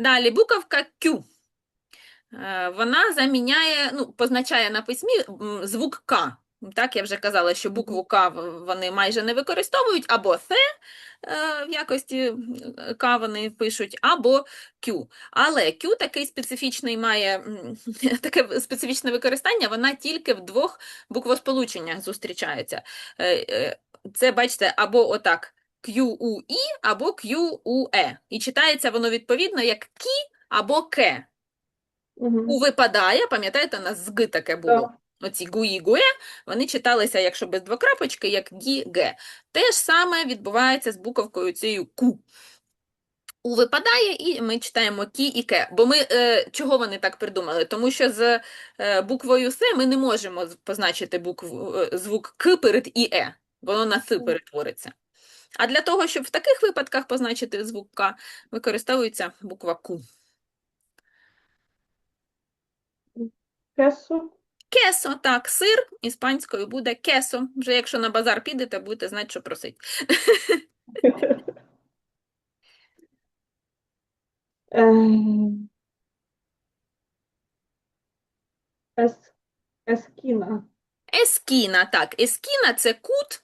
Далі буковка Q. Е, Вона заміняє, ну, позначає на письмі звук К. Так, я вже казала, що букву К вони майже не використовують, або Th е, в якості К вони пишуть, або Q. Але Q такий специфічний має таке специфічне використання, вона тільки в двох буквосполученнях зустрічається. Е, Це, бачите, або отак QUE, або QUE. І читається воно відповідно як кі або ке. У Угу. випадає, пам'ятаєте, у нас з г таке було. Оці гуї гуе, вони читалися, якщо без двокрапочки, як гі ге. Те ж саме відбувається з буковкою цією ку. У випадає, і ми читаємо кі і ке. Бо ми, е, чого вони так придумали? Тому що з е, буквою С ми не можемо позначити букву, е, звук К перед і Е. Воно на С перетвориться. А для того, щоб в таких випадках позначити звук К, використовується буква Ку. Кесо. Кесо, так, сир іспанською буде кесо. Вже якщо на базар підете, будете знати, що просить. Ем, Ес... Ескіна. Ескіна, так, ескіна це кут,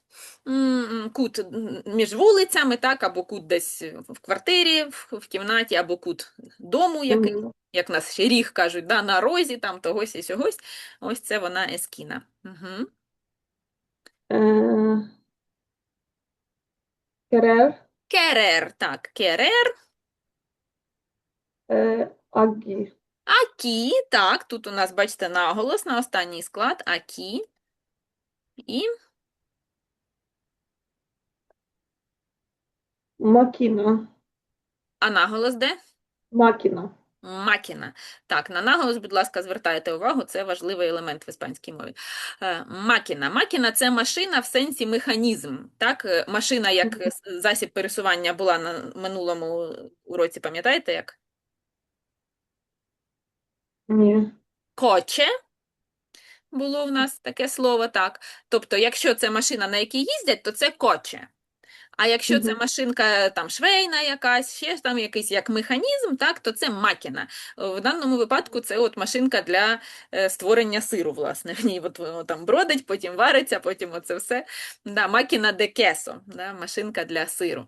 кут між вулицями, так, або кут десь в квартирі, в, в кімнаті, або кут дому, який, Мгм. як нас ще ріг кажуть, да, на розі, там тогось і сьогось. Ось це вона ескіна. Угу. Е, Керер. Керер, так, керер. Е, Агі. Акі, так, тут у нас, бачите, наголос на останній склад, акі. І Макіна. а наголос де? Макіна. Макіна. Так, на наголос, будь ласка, звертайте увагу, це важливий елемент в іспанській мові. Е, Макіна. Макіна – це машина в сенсі механізм. Так? Е, Машина як засіб пересування була на минулому уроці, пам'ятаєте як? Ні. Коче було в нас таке слово, так. Тобто, якщо це машина, на якій їздять, то це коче. А якщо це машинка там швейна якась, ще там якийсь як механізм, так, то це макіна. В даному випадку це от машинка для е, створення сиру, власне. В ній от воно там бродить, потім вариться, потім оце все. Да, макіна де кесо, да, машинка для сиру.